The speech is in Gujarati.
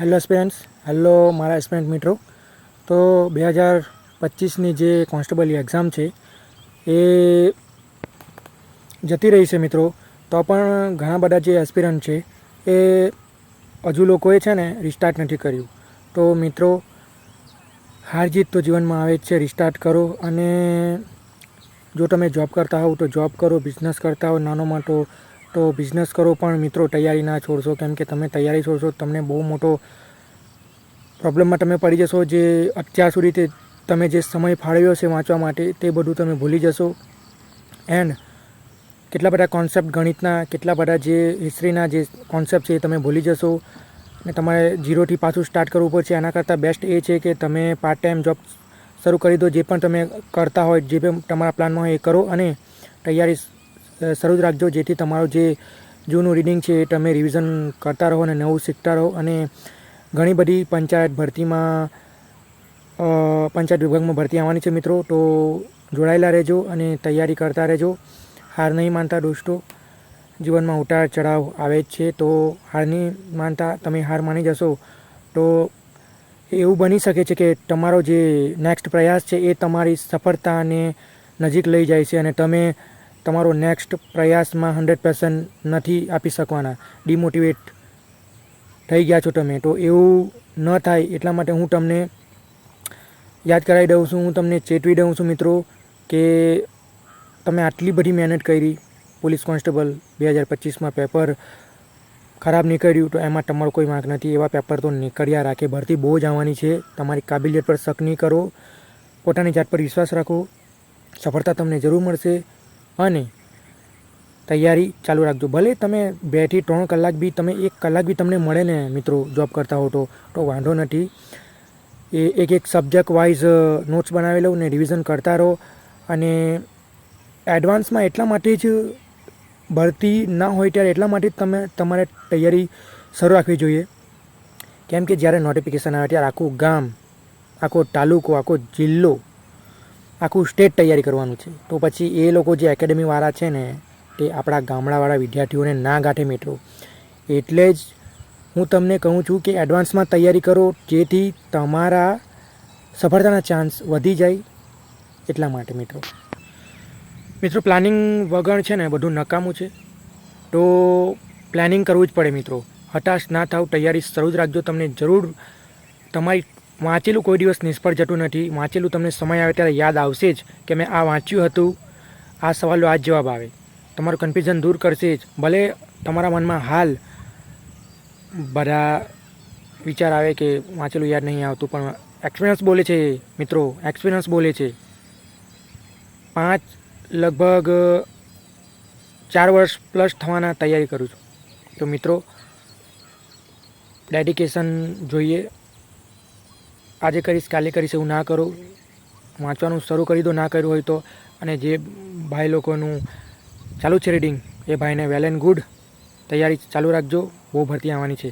હેલો સ્પેન્સ હેલો મારા સ્ટુડન્ટ મિત્રો. તો બે હજાર પચીસની જે કોન્સ્ટેબલની એક્ઝામ છે, એ જતી રહી છે મિત્રો. તો પણ ઘણા બધા જે એસ્પિરન્ટ છે, એ હજુ લોકોએ છે ને રિસ્ટાર્ટ નથી કર્યું. તો મિત્રો, હાર જીત તો જીવનમાં આવે જ છે રિસ્ટાર્ટ કરો અને જો તમે જોબ કરતા હોવ તો જોબ કરો બિઝનેસ કરતા હો નાનો મોટો તો બિઝનેસ કરો પણ મિત્રો, તૈયારી ના છોડશો. કેમ કે તમે તૈયારી છોડશો, તમને બહુ મોટો પ્રોબ્લેમમાં તમે પડી જશો. જે અત્યાર સુધી તે તમે જે સમય ફાળવ્યો છે વાંચવા માટે, તે બધું તમે ભૂલી જશો. એન્ડ કેટલા બધા કોન્સેપ્ટ ગણિતના, કેટલા બધા જે હિસ્ટ્રીના જે કોન્સેપ્ટ છે એ તમે ભૂલી જશો. ને તમારે ઝીરોથી પાછું સ્ટાર્ટ કરવું પડશે. એના કરતાં બેસ્ટ એ છે કે તમે પાર્ટ ટાઈમ જોબ શરૂ કરી દો. જે પણ તમે કરતા હોય, જે પણ તમારા પ્લાનમાં હોય એ કરો અને તૈયારી શરૂ જ રાખજો. જેથી તમારું જે જૂનું રીડિંગ છે એ તમે રિવિઝન કરતા રહો અને નવું શીખતા રહો. અને ઘણી બધી પંચાયત ભરતીમાં પંચાયત વિભાગમાં ભરતી આવવાની છે મિત્રો. તો જોડાયેલા રહેજો અને તૈયારી કરતા રહેજો. હાર નહીં માનતા દોસ્તો. જીવનમાં ઉતાર ચઢાવ આવે જ છે. તો હાર નહીં માનતા, તમે હાર માની જશો. તો એવું બની શકે છે કે તમારો જે નેક્સ્ટ પ્રયાસ છે એ તમારી સફળતાને નજીક લઈ જાય છે અને તમે તમારો નેક્સ્ટ પ્રયાસમાં હંડ્રેડ પર્સન્ટ નથી આપી શકવાના. ડિમોટિવેટ થઈ ગયા છો તમે. તો એવું ન થાય. એટલા માટે હું તમને યાદ કરાવી દઉં છું. હું તમને ચેતવી દઉં છું મિત્રો કે તમે આટલી બધી મહેનત કરી. પોલીસ કોન્સ્ટેબલ બે હજાર પચીસમાં પેપર ખરાબ નીકળ્યું તો એમાં તમારો કોઈ માર્ક નથી. એવા પેપર તો નીકળ્યા રાખે. ભરતી બહુ જ આવવાની છે. તમારી કાબિલિયત પર શક નહીં કરો. પોતાની જાત પર વિશ્વાસ રાખો. સફળતા તમને જરૂર મળશે. અને તૈયારી ચાલુ રાખજો. ભલે તમે બેથી ત્રણ કલાક બી તમે એક કલાક બી તમને મળે ને મિત્રો જોબ કરતા હો તો વાંધો નથી. એ એક એક સબ્જેક્ટ વાઇઝ નોટ્સ બનાવી લઉં ને રિવિઝન કરતા રહો. અને એડવાન્સમાં એટલા માટે જ ભરતી ના હોય ત્યારે એટલા માટે જ તમે તમારે તૈયારી શરૂ રાખવી જોઈએ. કેમ કે જ્યારે નોટિફિકેશન આવે ત્યારે આખું ગામ, આખો તાલુકો, આખો જિલ્લો આખું સ્ટેટ તૈયારી કરવાનું છે. તો પછી એ લોકો જે એકેડમીવાળા છે ને, તે આપણા ગામડાવાળા વિદ્યાર્થીઓને ના ગાંઠે મિત્રો એટલે જ હું તમને કહું છું કે એડવાન્સમાં તૈયારી કરો, જેથી તમારા સફળતાના ચાન્સ વધી જાય એટલા માટે મિત્રો મિત્રો પ્લાનિંગ વગર છે ને બધું નકામું છે. તો પ્લાનિંગ કરવું જ પડે, મિત્રો. હતાશ ના થાવ, તૈયારી શરૂ જ રાખજો. તમને જરૂર તમારી વાંચેલું કોઈ દિવસ નિષ્ફળ જતું નથી. વાંચેલું તમને સમય આવે ત્યારે યાદ આવશે જ કે મેં આ વાંચ્યું હતું. આ સવાલનો આ જ જવાબ આવે. તમારું કન્ફ્યુઝન દૂર કરશે જ. ભલે તમારા મનમાં હાલ બધા વિચાર આવે કે વાંચેલું યાદ નહીં આવતું, પણ એક્સપિરિયન્સ બોલે છે મિત્રો. એક્સપિરિયન્સ બોલે છે. પાંચ, લગભગ ચાર વર્ષ પ્લસ થવાના તૈયારી કરું છું. તો મિત્રો ડેડિકેશન જોઈએ. આજે કરીશ, કાલે કરીશ એવું ના કરો. વાંચવાનું શરૂ કરી દો, ના કર્યું હોય તો. અને જે ભાઈ લોકોનું ચાલુ છે રીડિંગ એ ભાઈને વેલ એન્ડ ગુડ તૈયારી ચાલુ રાખજો. બહુ ભરતી આવવાની છે.